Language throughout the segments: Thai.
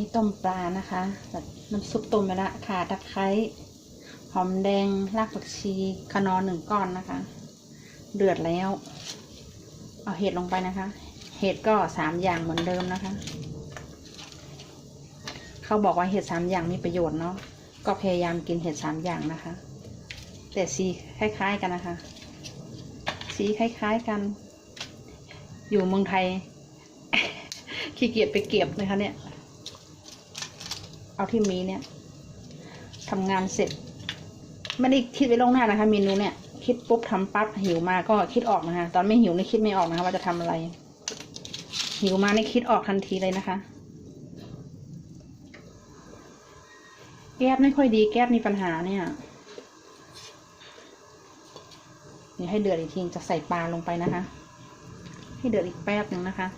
นี้ต้มปลานะคะน้ำซุปต้มไปละข่าตะไคร้หอมแดงรากผักชีขนอนหนึ่งก้อนนะคะ เดือดแล้ว เอาเห็ดลงไปนะคะ เห็ดก็สามอย่างเหมือนเดิมนะคะ เขาบอกว่าเห็ดสามอย่างมีประโยชน์เนาะก็พยายามกินเห็ดสามอย่างนะคะ แต่สีคล้ายๆกันนะคะ สีคล้ายๆกัน อยู่เมืองไทยขี้เกียจไปเก็บนะคะเนี่ย เอาที่มีเนี่ยทำงานเสร็จ ไม่ได้คิดไว้ล่วงหน้านะคะ เมนูเนี่ย คิดปุ๊บทำปั๊บหิวมาก็คิดออกนะคะ ตอนไม่หิวนี่คิดไม่ออกนะคะ ว่าจะทำอะไร หิวมานี่คิดออกทันทีเลยนะคะ แก๊สไม่ค่อยดีแก๊สมีปัญหาเนี่ยเดี๋ยวให้เดือดอีกทีจะใส่ปลาลงไปนะคะ ให้เดือดอีกแป๊บหนึ่งนะคะ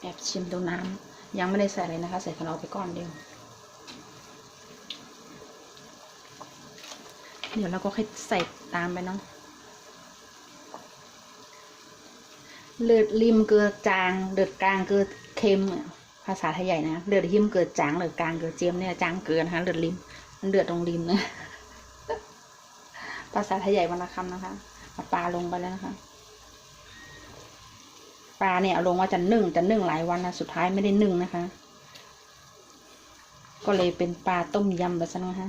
แอบชิมดูน้ำยังไม่ได้ใส่เลยนะคะ ใส่ของเราไปก้อนเดียว เดี๋ยวเราก็ค่อยใส่ตามไปเนาะเลือดริมเกลือจางเลือดกลางเกลือเค็มภาษาไทยใหญ่นะเลือดริมเกลือจางเลือดกลางเกลือเจียมเนี่ยจางเกลือนะคะเลือดริมมันเดือดตรงริมนะภาษาไทยใหญ่วรรณคำนะคะปลาลงไปแล้วนะคะ ปลาเนี่ยเอาลงว่าจะนึ่งจะนึ่งหลายวันนะสุดท้ายไม่ได้นึ่งนะคะ ก็เลยเป็นปลาต้มยำแบบนั้นนะคะ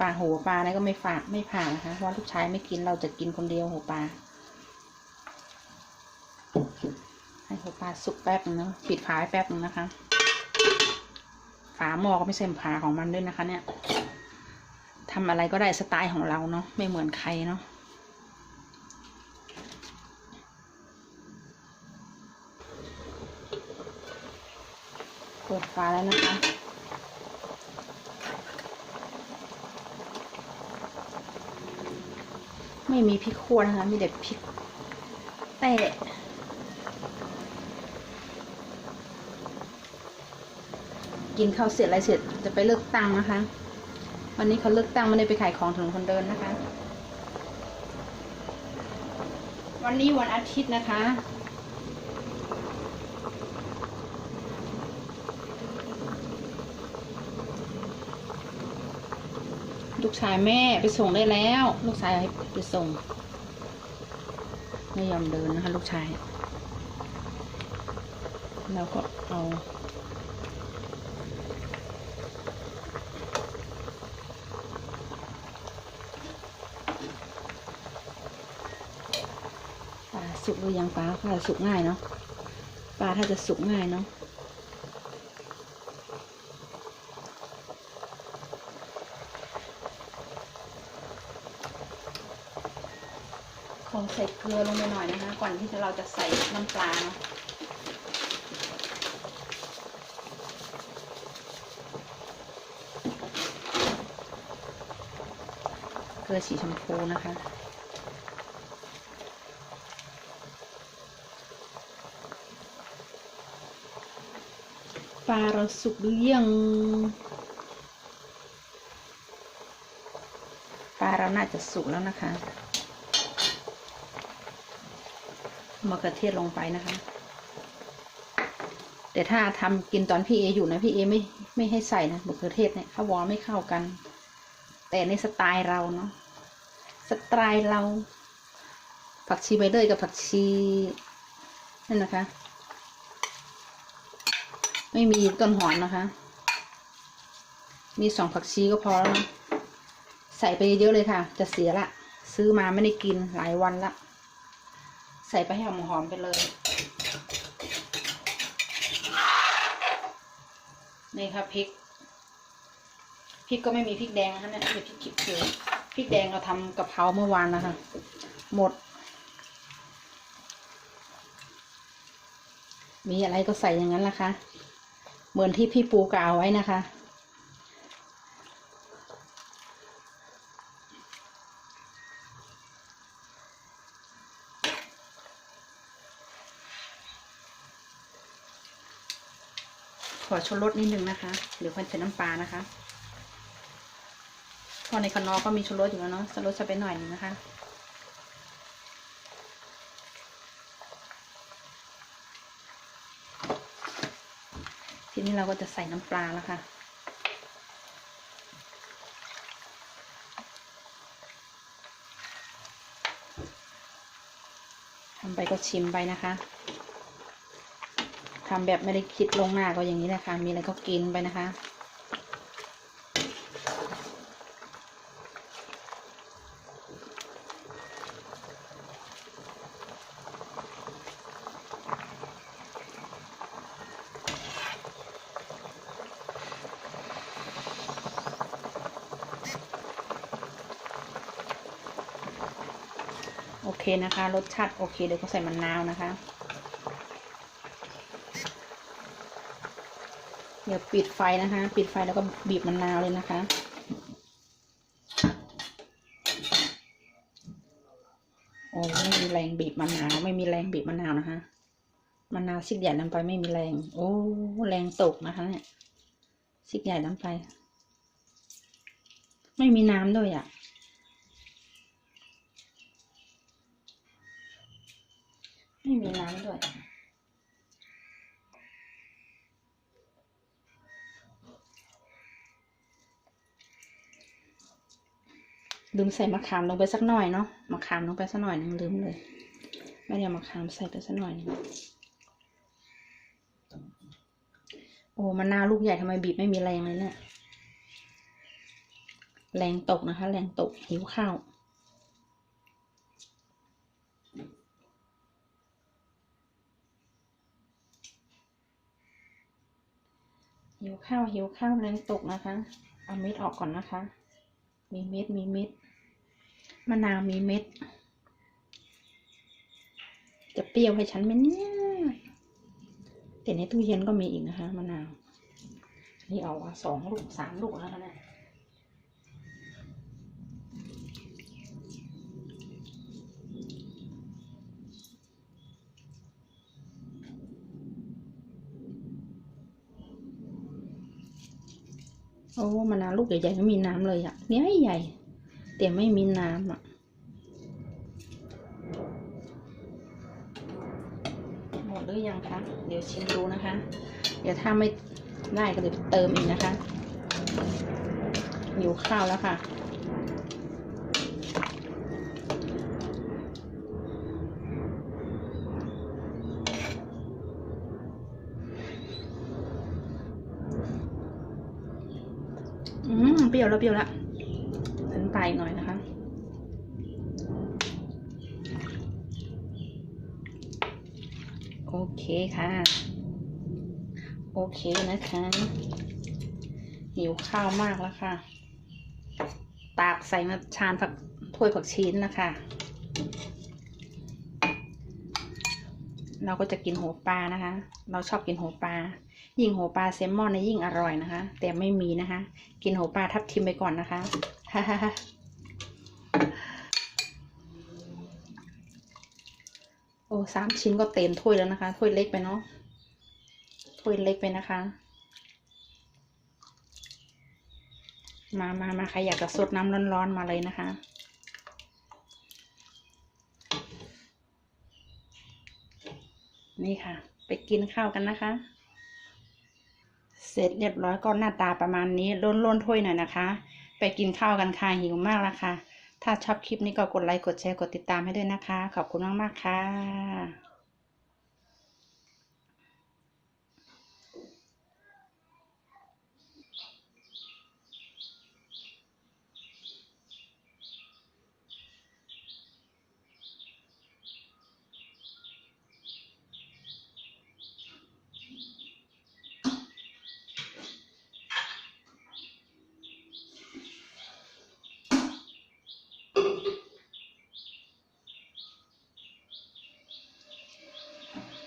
ปลาหัวปลาเนี่ยก็ไม่ฝากไม่ผ่านะคะเพราะลูกชายไม่กินเราจะกินคนเดียวหัวปลาให้หัวปลาสุกแป๊บนึงนะปิดฝาไว้แป๊บนึงนะคะ ฝาหม้อก็ไม่ใช่ฝาของมันด้วยนะคะ เนี่ยทำอะไรก็ได้สไตล์ของเราเนาะไม่เหมือนใครเนาะ ปิดฝาแล้วนะคะไม่มีพริกขั่วนะคะ มีแต่พริกแต่กินข้าวเสร็จอะไรเสร็จจะไปเลือกตั้งนะคะ วันนี้เขาเลือกตั้งไม่ได้ไปขายของถนนคนเดินนะคะ วันนี้วันอาทิตย์นะคะ ชายแม่ไปส่งได้แล้ว ลูกชายให้ไปส่ง ไม่ยอมเดินนะคะ ลูกชายแล้วก็เอาปลาสุกหรือยังปลาปลาสุกง่ายเนาะปลาถ้าจะสุกง่ายเนาะ ขอใส่เกลือลงไปหน่อยนะคะ ก่อนที่เราจะใส่น้ำปลาเนาะเกลือสีชมพูนะคะปลาเราสุกหรือยังปลาเราน่าจะสุกแล้วนะคะ มะเขือเทศลงไปนะคะ แต่ถ้าทำกินตอนพี่เออยู่นะพี่เอไม่ไม่ให้ใส่นะมะเขือเทศเนี่ยข้าววอไม่เข้ากัน แต่ในสไตล์เราเนาะสไตล์เรา ผักชีใบเตยกับผักชีนั่นนะคะ ไม่มีต้นหอมนะคะ มีสองผักชีก็พอแล้วนะใส่ไปเยอะเลยค่ะ จะเสียละ ซื้อมาไม่ได้กินหลายวันละ ใส่ไปให้หอมๆไปเลย นี่ค่ะพริก พริกก็ไม่มีพริกแดงนะคะเนี่ยเป็นพริกเขียวพริกแดงเราทำกะเพราเมื่อวานนะคะ หมด มีอะไรก็ใส่อย่างนั้นละคะ เหมือนที่พี่ปูกล่าวไว้นะคะ ขอชลรสนิดนึงนะคะ หรือคนใส่น้ำปลานะคะ พอในขนอก็มีชลรสอยู่แล้วเนาะชลรสจะไปหน่อยนึงนะคะ ทีนี้เราก็จะใส่น้ำปลาแล้วค่ะทำไปก็ชิมไปนะคะ ทำแบบไม่ได้คิดลงหน้าก็อย่างนี้แหละค่ะมีอะไรก็กินไปนะคะ โอเคนะคะ รสชาติโอเคเดี๋ยวก็ใส่มะนาวนะคะ เดี๋ยวปิดไฟนะคะ ปิดไฟแล้วก็บีบมะนาวเลยนะคะ โอ้ไม่มีแรงบีบมะนาว ไม่มีแรงบีบมะนาวนะคะมะนาวซิกใหญ่ลงไปไม่มีแรง โอ้แรงตกนะคะเนี่ยซิกใหญ่ลงไป ไม่มีน้ำด้วยอะไม่มีน้ำด้วย ลืมใส่มะขามลงไปสักหน่อยเนาะมะขามลงไปสักหน่อยนึงลืมเลยไม่ได้เอามะขามใส่ไปสักหน่อยนึงโอ้มะนาวลูกใหญ่ทำไมบีบไม่มีแรงเลยเนี่ยแรงตกนะคะ แรงตกหิวข้าวหิวข้าวหิวข้าวแรงตกนะคะ เอาเม็ดออกก่อนนะคะ มีเม็ดมีเม็ด มะนาวมีเม็ด จะเปรี้ยวให้ฉันไหมเนี่ยแต่ในตู้เย็นก็มีอีกนะคะมะนาว นี่เอาสองลูกสามลูกแล้วนะเนี่ยโอ้มะนาวลูกใหญ่ๆไม่มีน้ำเลยอะเนี่ยใหญ่ แต่ไม่มีน้ำอะหมดหรือยังคะเดี๋ยวชิมดูนะคะ เดี๋ยวถ้าไม่ได้ก็เดี๋ยวเติมอีกนะคะหิวข้าวแล้วค่ะอืมเปรี้ยว แล้วเปรี้ยวแล้วถึงไปหน่อยนะคะ โอเคค่ะ โอเคนะคะหิวข้าวมากแล้วค่ะ ตากใส่มาชานผักถ้วยผักชีนนะคะ เราก็จะกินหัวปลานะคะ เราชอบกินหัวปลา ยิ่งหัวปลาแซลมอนนี่ยยิ่งอร่อยนะคะ แต่ไม่มีนะคะ กินหัวปลาทับทิมไปก่อนนะคะ โอ้สามชิ้นก็เต็มถ้วยแล้วนะคะ ถ้วยเล็กไปเนาะ ถ้วยเล็กไปนะคะ มามามาใครอยากจะสดน้ำร้อนๆมาเลยนะคะนี่ค่ะ ไปกินข้าวกันนะคะ เสร็จเรียบร้อยก็หน้าตาประมาณนี้ล้นๆถ้วยหน่อยนะคะ ไปกินข้าวกันค่ะหิวมากแล้วค่ะ ถ้าชอบคลิปนี้ก็กดไลค์ กดแชร์ กดติดตามให้ด้วยนะคะ ขอบคุณมาก ๆ ค่ะ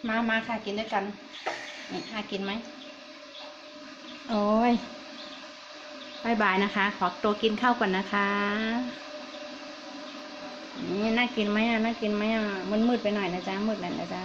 มามาค่ะกินด้วยกัน นี่ห้ากินไหม โอ้ยบายบายนะคะ ขอตัวกินข้าวก่อนนะคะ นี่น่ากินไหมอะ น่ากินไหมอะ มืดๆไปหน่อยนะจ๊ะ มืดหน่อยนะจ๊ะ